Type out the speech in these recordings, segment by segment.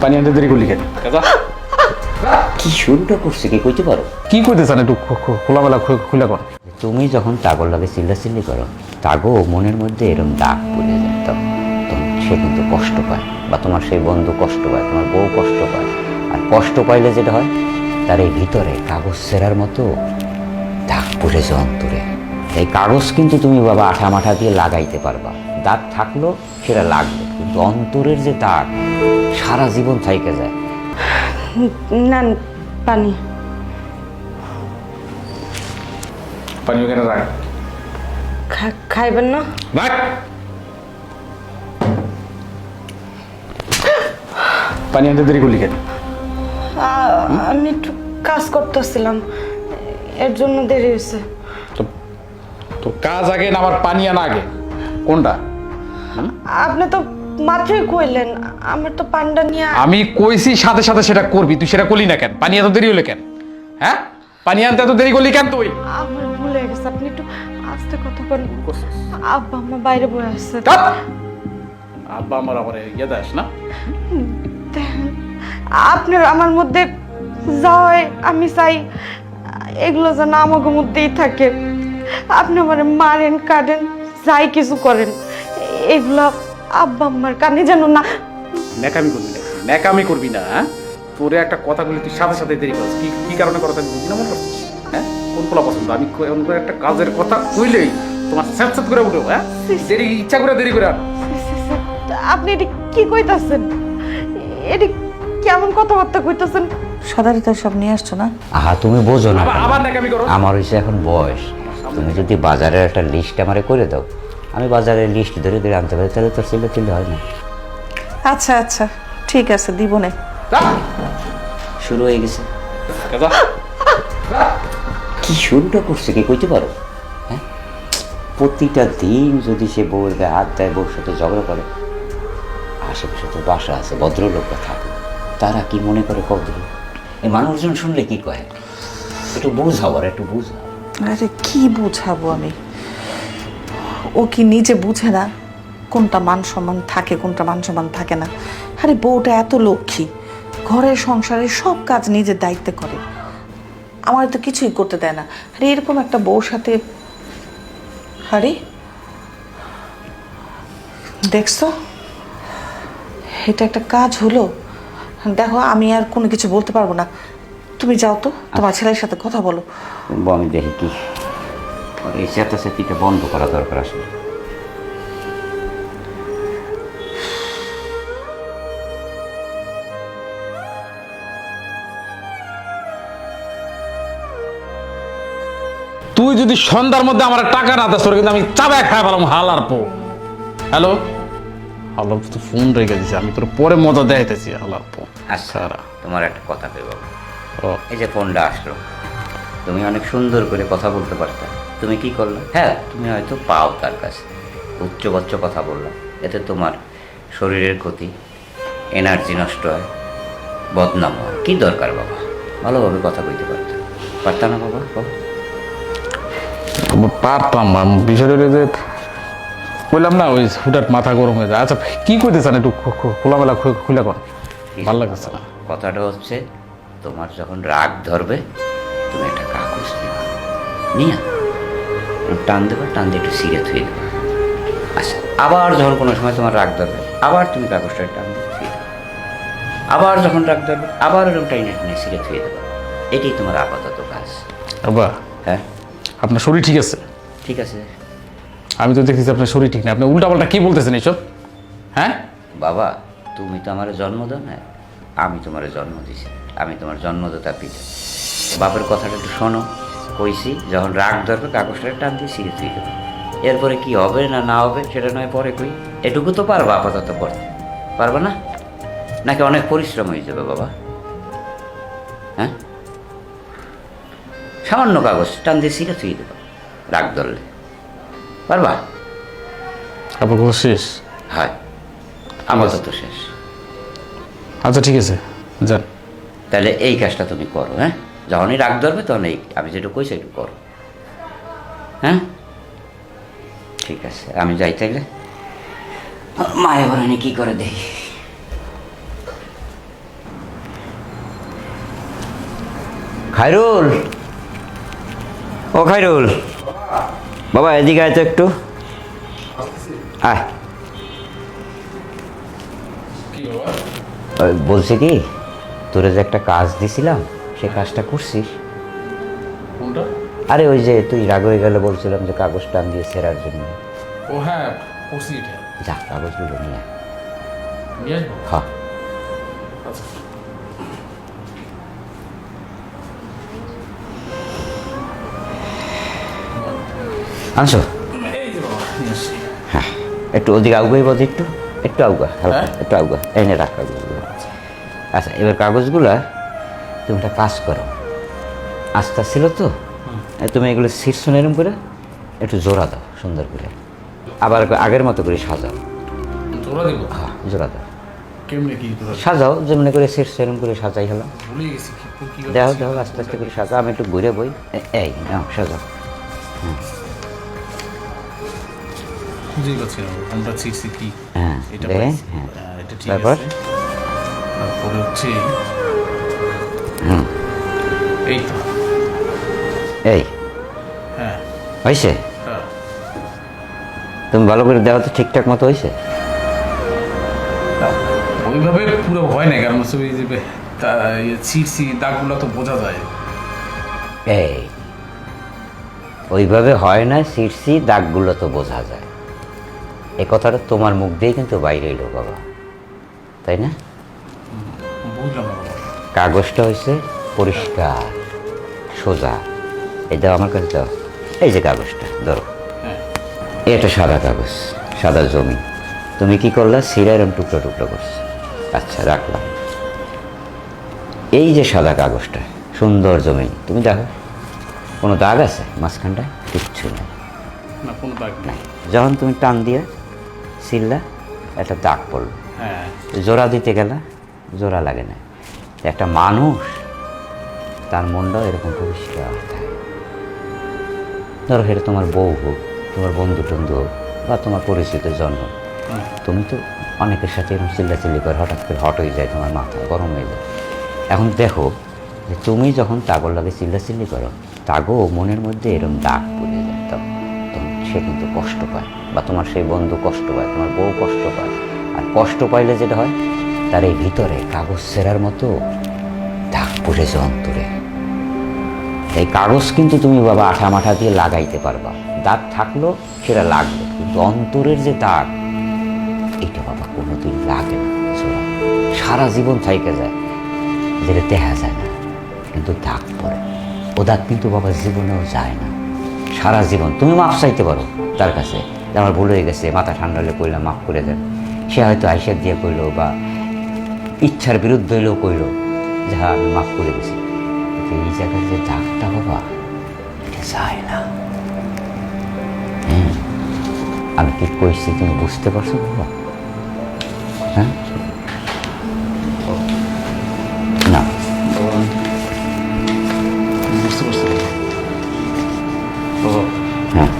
পানি আনতে দেরি করলি কেন? কি শুরুটা করছে কি কইতে পারো? কি করতেছেন একটু খো- খো- খোলামেলা খুলে কর তুমি যখন তাগর লাগে চিল্লাচিল্লি করো তাগো মনের মধ্যে এরকম দাগ পড়ে যায় তখন সে কিন্তু কষ্ট পায় বা তোমার সেই বন্ধু কষ্ট পায় তোমার বউ কষ্ট পায়। আর কষ্ট পাইলে যেটা হয় তার এই ভিতরে কাগজ সেরার মতো দাগ পড়ে যায় অন্তরে। এই কাগজ কিন্তু তুমি বাবা আঠা মাঠা দিয়ে লাগাইতে পারবা। দাগ থাকল সেটা লাগবে। কিন্তু অন্তরের যে দাগ সারা জীবন থাইকে যায়। না পানি। পানি ওখানে রাখ। খাইবেন না? রাখ পানি আনতে দেরি করলি কেন? আমি একটু কাজ করতেছিলাম। এর জন্য দেরি হয়েছে। তো তো কাজ আগে না আমার পানি আনা আগে? কোনটা? আপনি তো মাত্রই কইলেন আমার তো পান্ডা নিয়ে আমি কইছি সাথে সাথে সেটা করবি তুই সেটা করলি না কেন? পানি এত দেরি হলে কেন? হ্যাঁ? পানি আনতে এত দেরি করলি কেন তুই? আমার ভুলে গেছে আপনি একটু আস্তে কথা বলেন। আব্বা আমার বাইরে আসছে চাপ! আব্বা আমার আবার ইয়ে দাস না? আপনার আমার মধ্যে যাওয়াই আমি চাই এগুলো যেন আমাকে মধ্যেই থাকে। আপনি আমার মারেন কাটেন যাই কিছু করেন এগুলো আব্বা আম্মার কানে যেন না ন্যাকামি করবি না ন্যাকামি করবি না হ্যাঁ? তোরে একটা কথা বলি তুই সাথে সাথে দেরি করছিস কি কি কারণে কথা আমি বুঝি না মনে করছিস? হ্যাঁ? কোন পোলা পছন্দ? আমি এমন করে একটা কাজের কথা কইলেই তোমার স্যাঁত স্যাঁত করে উঠো হ্যাঁ? দেরি ইচ্ছা করে দেরি করে আপনি এটি কি কইতাছেন? এটি কেমন কথাবার্তা কইতাছেন? সদারি তো সব নিয়ে আসছো না? আহা তুমি বোঝো না আবার আবার ন্যাকামি করো। আমার হয়েছে এখন বয়স। তুমি যদি বাজারের একটা লিস্ট আমারে করে দাও আমি বাজারে লিস্ট ধরে ধরে আনতে পারি তাহলে তোর ছেলে চিল্লে হয় না। আচ্ছা আচ্ছা ঠিক আছে দিব নে। শুরু হয়ে গেছে। কি শুরুটা করছে কি কইতে পারো? হ্যাঁ? প্রতিটা দিন যদি সে বউয়ের গায়ে হাত দেয় বউর সাথে ঝগড়া করে আশেপাশে তো বাসা আছে ভদ্রলোকরা থাকে তারা কি মনে করে কত এই মানুষজন শুনলে কি কয়? একটু বুঝাও আর একটু বুঝাও। আরে কি বুঝাবো আমি? ও কি নিজে বুঝে না কোনটা মান সম্মান থাকে কোনটা মান সম্মান থাকে না? আরে বউটা এত লক্ষ্মী ঘরের সংসারে সব কাজ নিজের দায়িত্বে করে। আমার তো কিছুই করতে দেয় না। আরে এরকম একটা বউর সাথে আরে দেখছ? এটা একটা কাজ হলো। দেখো আমি আর কোনো কিছু বলতে পারব না। তুমি যাও তো তোমার ছেলের সাথে কথা বলো। আমি দেখি কি। ওর এই চেতাচেতিটা বন্ধ করা দরকার আসলে। তুই যদি সন্ধ্যার মধ্যে আমার টাকা না দেস কিন্তু আমি চাবে খাই পেলাম হালার পো। হ্যালো? হ্যালো তো ফোন রেখে দিছি আমি তোর পরে মজা দেখাইতেছি হালার পো। আচ্ছা তোমার একটা কথা ও। এই যে ফোনটা আসলো তুমি অনেক সুন্দর করে কথা বলতে পারতে। তুমি কি করলে? হ্যাঁ তুমি হয়তো পাও তার কাছে। উচ্চ বচ্চ কথা বললাম এতে তোমার শরীরের ক্ষতি এনার্জি নষ্ট হয় বদনাম হয়। কী দরকার বাবা? ভালোভাবে কথা কইতে পারতে। পারতাম না বাবা? বাবা। পারতাম বিষয়টা যে বললাম না ওই হুটার মাথা গরম হয়ে যায়। আচ্ছা কি করতেছেন একটু খো- খো- খোলামেলা খুলে কর ভালো লাগতেছে না। কথাটা হচ্ছে তোমার যখন রাগ ধরবে তুমি একটা কাগজ নেবা। নিয়ে। টান দেবে টান দিয়ে একটু সিরে থুয়ে দেবে আচ্ছা আবার যখন কোনো সময় তোমার রাগ ধরবে আবার তুমি কাগজটা টান দিয়ে থুয়ে দেবে আবার যখন রাগ ধরবে আবার ওরকম টাইনে টাইনে সিরে থুয়ে দেবে এটাই তোমার আপাতত কাজ। বাবা হ্যাঁ? আপনার শরীর ঠিক আছে? ঠিক আছে। আমি তো দেখতেছি আপনার শরীর ঠিক না। আপনি উল্টাপাল্টা কী বলতেছেন এইসব হ্যাঁ? বাবা তুমি তো আমার জন্ম দাও না। আমি তোমার জন্ম দিছি। আমি তোমার জন্মদাতা পিতা। বাপের কথাটা একটু শোনো। কইছি যখন রাগ ধরবে কাগজটা টান দিয়ে সিঁড়ে তুই দেবে। এরপরে কি হবে না না হবে সেটা নয় পরে কই। এটুকু তো পারবা আপাতত করতে পারবা না? নাকি অনেক পরিশ্রম হয়ে যাবে বাবা? হ্যাঁ? সামান্য কাগজ টান দিয়ে সিঁড়ে তুই দেবো রাগ ধরলে। পারবা? আপনার শেষ? হয়। আপাতত শেষ। আচ্ছা ঠিক আছে। যান। তাহলে এই কাজটা তুমি করো হ্যাঁ? যখনই রাগ ধরবে তখনই আমি যেটু কই সেটু করো। হ্যাঁ? ঠিক আছে আমি যাই তাইলে। মায়ে বলেনি কী করে দেখি? খাইরুল? ও খাইরুল। বাবা এদিকে আয় তো একটু। আয়। বলছি কি তোরে যে একটা কাজ দিছিলাম সে কাজটা করছিস? কোনটা? আরে ওই যে তুই রাগ হয়ে গেলে বলছিলাম যে কাগজ টান দিয়ে সেরার জন্য। ও হ্যাঁ করছি এটা। যা কাগজগুলো নিয়ে নিয়ে হ্যাঁ আচ্ছা। আনছো? হ্যাঁ একটু ওদিকে আউগাই বদ একটু। একটু আউগা হালকা হ্যাঁ? একটু আউগা। এনে রাখ কাগজগুলো। আচ্ছা এবার কাগজগুলো তুমি একটা কাজ করো। আস্তে ছিল তো? তুমি এগুলো শীর্ষ এরম করে একটু জোড়া দাও সুন্দর করে। আবার আগের মতো করে সাজাও। জোড়া দিব? হ্যাঁ জোড়া দাও। কেমনে কি তোরা সাজাও যেমনি করে শীর্ষ এরম করে সাজাই হলো। দেখো দেখো আস্তে আস্তে করে সাজাও আমি একটু ঘুরে বই। এই নাও সাজাও। হ্যাঁ। হ্যাঁ হ্যাঁ, তারপর? তারপরে হচ্ছে হুম। এই তো। এই। হ্যাঁ। হয়েছে? হ্যাঁ। তুমি ভালো করে দেওয়া তো ঠিকঠাক মতো হয়েছে? ওইভাবে পুরো হয় না কারণ ওই যে ইয়ে ছিটছি দাগগুলো তো বোঝা যায়। এই। ওইভাবে হয় না দাগগুলো তো বোঝা যায়। এ কথাটা তোমার মুখ দিয়ে কিন্তু বাইরে এলো বাবা। তাই না? বুঝলাম। কাগজটা হয়েছে পরিষ্কার সোজা। এই দাও আমার কাছে দাও। এই যে কাগজটা ধরো। হ্যাঁ। এটা সাদা কাগজ সাদা জমি। তুমি কি করলা? সিরা এরম টুকরো টুকরো করছ। আচ্ছা রাখলাম। এই যে সাদা কাগজটা সুন্দর জমি। তুমি দেখো কোনো দাগ আছে মাঝখানটায় কিচ্ছু নেই। না কোনো দাগ নেই। যখন তুমি টান দিয়ে সিললা একটা দাগ পড়ল। হ্যাঁ। জোড়া দিতে গেলে জোড়া লাগে না একটা মানুষ, তার মনটাও এরকম পরিষ্কার থাকে ধরো সেটা তোমার বউ হোক, তোমার বন্ধু টন্ধু হোক, বা তোমার পরিচিত জন্ম হুম। তুমি তো অনেকের সাথে এরকম চিল্লাচিল্লি করে, হঠাৎ করে হট হয়ে যায় তোমার মাথা, গরম হয়ে যায় এখন দেখো যে তুমি যখন তাগর লাগে চিল্লাচিল্লি করো, তাগো মনের মধ্যে এরকম দাগ পড়ে যায় তখন সে কিন্তু কষ্ট পায়, বা তোমার সেই বন্ধু কষ্ট পায়, তোমার বউ কষ্ট পায় আর কষ্ট পাইলে যেটা হয় তার এই ভিতরে কাগজ সেরার মতো দাগ পড়েছে অন্তরে। এই কাগজ কিন্তু তুমি বাবা আঠা মাঠা দিয়ে লাগাইতে পারবা। দাগ থাকল, সেটা লাগবে কিন্তু অন্তরের যে দাগ, এটা বাবা কোনোদিন লাগে না। সারা জীবন থাইকে যায়, যেটা দেখা যায় না, কিন্তু দাগ পড়ে। ও দাগ কিন্তু বাবা জীবনেও যায় না। সারা জীবন। তুমি মাপ চাইতে পারো তার কাছে। আমার ভুল হয়ে গেছে, মাথা ঠান্ডা হলে কইলাম মাফ করে দেন। সে হয়তো আইসার দিয়ে কইলো বা ইচ্ছার বিরুদ্ধে হইলেও কইলো যে হ্যাঁ আমি মাফ করে দিছি এই জায়গার যে দাগটা বাবা, এটা যায় না। হুম। আমি কি কইছি তুমি বুঝতে পারছ বাবা? হ্যাঁ? না। হ্যাঁ।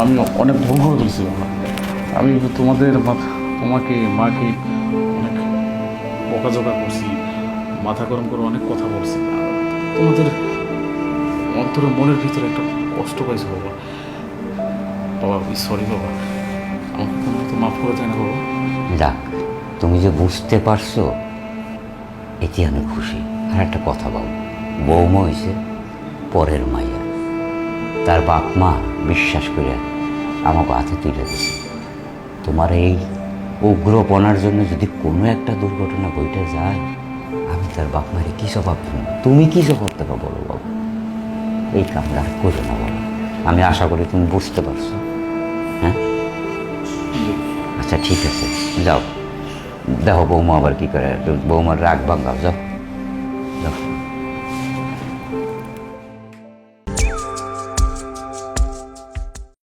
আমি অনেক ভুল করে তুলছি বাবা। আমি তোমাদের তোমাকে, মাকে বকাঝকা করছি, মাথা গরম করে অনেক কথা বলছি। তোমাদের অন্তরে মনের ভিতরে একটা কষ্ট পাইছো বাবা। বাবা সরি বাবা। আমাকে তুমি তো মাফ করে না বাবা। যাক, তুমি যে বুঝতে পারছ এতে আমি খুশি। আর একটা কথা বাবু, বৌমা হয়েছে পরের মাইয়া তার বাপ মা বিশ্বাস করে আমাকে হাতে তুলে দিছে তোমার এই উগ্রপনার জন্য যদি কোনো একটা দুর্ঘটনা বইটা যায়, আমি তার বাপ মারে কী স্বভাব তুমি কী স্বভাব দেবো বলো বাবু? এই কামটা আর করো না বলো আমি আশা করি তুমি বুঝতে পারছ। হ্যাঁ? আচ্ছা ঠিক আছে। যাও। দেখো বৌমা আবার কী করে, বৌমার রাগ ভাঙ্গাও যাও।